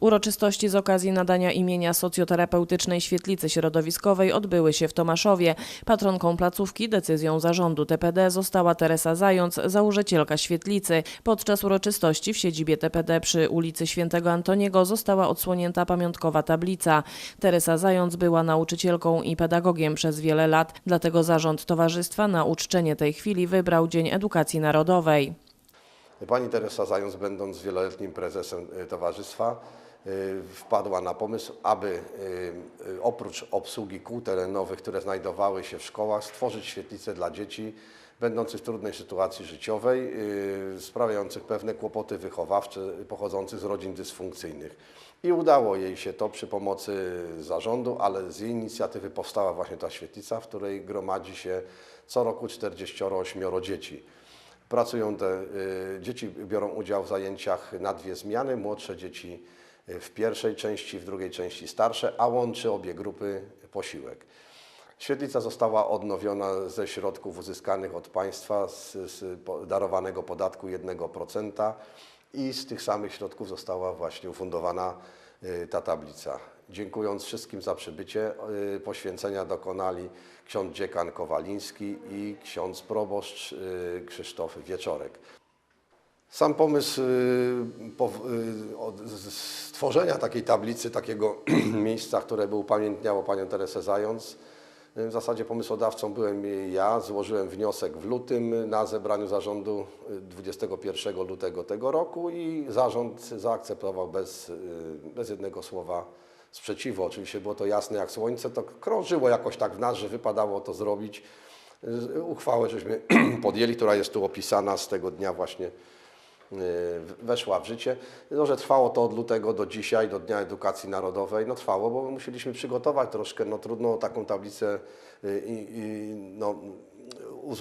Uroczystości z okazji nadania imienia socjoterapeutycznej świetlicy środowiskowej odbyły się w Tomaszowie. Patronką placówki decyzją zarządu TPD została Teresa Zając, założycielka świetlicy. Podczas uroczystości w siedzibie TPD przy ulicy Świętego Antoniego została odsłonięta pamiątkowa tablica. Teresa Zając była nauczycielką i pedagogiem przez wiele lat, dlatego zarząd towarzystwa na uczczenie tej chwili wybrał Dzień Edukacji Narodowej. Pani Teresa Zając, będąc wieloletnim prezesem y, towarzystwa, wpadła na pomysł, aby y, y, oprócz obsługi kół terenowych, które znajdowały się w szkołach, stworzyć świetlice dla dzieci będących w trudnej sytuacji życiowej, y, sprawiających pewne kłopoty wychowawcze pochodzących z rodzin dysfunkcyjnych. I udało jej się to przy pomocy zarządu, ale z jej inicjatywy powstała właśnie ta świetlica, w której gromadzi się co roku 48 dzieci. Pracują te y, dzieci, biorą udział w zajęciach na dwie zmiany. Młodsze dzieci y, w pierwszej części, w drugiej części starsze, a łączy obie grupy posiłek. Świetlica została odnowiona ze środków uzyskanych od państwa z, z darowanego podatku 1% i z tych samych środków została właśnie ufundowana y, ta tablica. Dziękując wszystkim za przybycie, y, poświęcenia dokonali ksiądz dziekan Kowaliński i ksiądz proboszcz y, Krzysztof Wieczorek. Sam pomysł y, y, stworzenia takiej tablicy, takiego miejsca, które by upamiętniało panią Teresę Zając, y, w zasadzie pomysłodawcą byłem ja. Złożyłem wniosek w lutym na zebraniu zarządu y, 21 lutego tego roku i zarząd zaakceptował bez, bez jednego słowa sprzeciwu. Oczywiście było to jasne jak słońce, to krążyło jakoś tak w nas, że wypadało to zrobić. Uchwałę żeśmy podjęli, która jest tu opisana z tego dnia właśnie weszła w życie. No, że trwało to od lutego do dzisiaj, do Dnia Edukacji Narodowej. No trwało, bo musieliśmy przygotować troszkę, no trudno taką tablicę y, i, i, no,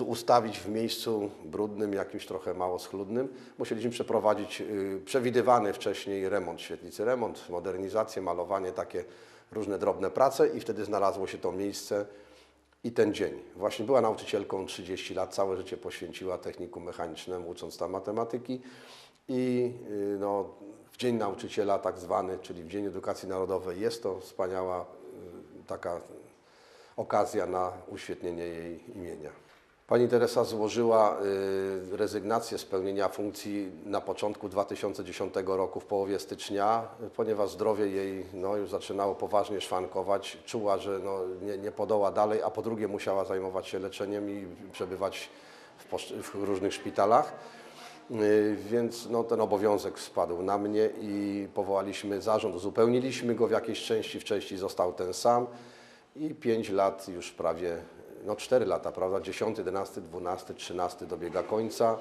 ustawić w miejscu brudnym, jakimś trochę mało schludnym. Musieliśmy przeprowadzić y, przewidywany wcześniej remont świetlicy, remont, modernizację, malowanie, takie różne drobne prace i wtedy znalazło się to miejsce i ten dzień. Właśnie była nauczycielką 30 lat, całe życie poświęciła technikum mechanicznemu, ucząc tam matematyki i y, no, w Dzień Nauczyciela tak zwany, czyli w Dzień Edukacji Narodowej jest to wspaniała y, taka okazja na uświetnienie jej imienia. Pani Teresa złożyła y, rezygnację z pełnienia funkcji na początku 2010 roku, w połowie stycznia, ponieważ zdrowie jej no, już zaczynało poważnie szwankować. Czuła, że no, nie, nie podoła dalej, a po drugie musiała zajmować się leczeniem i przebywać w, w różnych szpitalach. Y, Więc no, ten obowiązek spadł na mnie i powołaliśmy zarząd, uzupełniliśmy go w jakiejś części, w części został ten sam i 5 lat już prawie, no 4 lata, prawda, 10, 11, 12, 13 dobiega końca.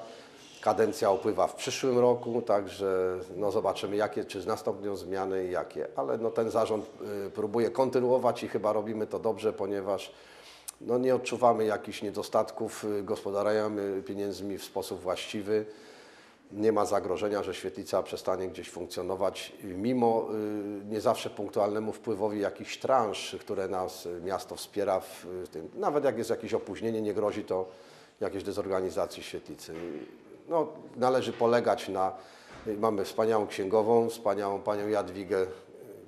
Kadencja upływa w przyszłym roku, także no zobaczymy jakie, czy nastąpią zmiany i jakie. Ale no ten zarząd y, próbuje kontynuować i chyba robimy to dobrze, ponieważ no nie odczuwamy jakichś niedostatków, y, gospodarujemy pieniędzmi w sposób właściwy. Nie ma zagrożenia, że świetlica przestanie gdzieś funkcjonować, mimo y, nie zawsze punktualnemu wpływowi jakichś transz, które nas y, miasto wspiera w y, tym. Nawet jak jest jakieś opóźnienie, nie grozi to jakiejś dezorganizacji świetlicy. No, należy polegać na. Mamy wspaniałą księgową, wspaniałą panią Jadwigę,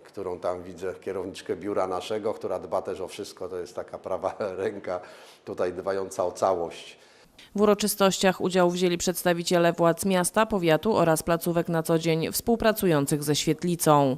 którą tam widzę, kierowniczkę biura naszego, która dba też o wszystko. To jest taka prawa ręka tutaj dbająca o całość. W uroczystościach udział wzięli przedstawiciele władz miasta, powiatu oraz placówek na co dzień współpracujących ze świetlicą.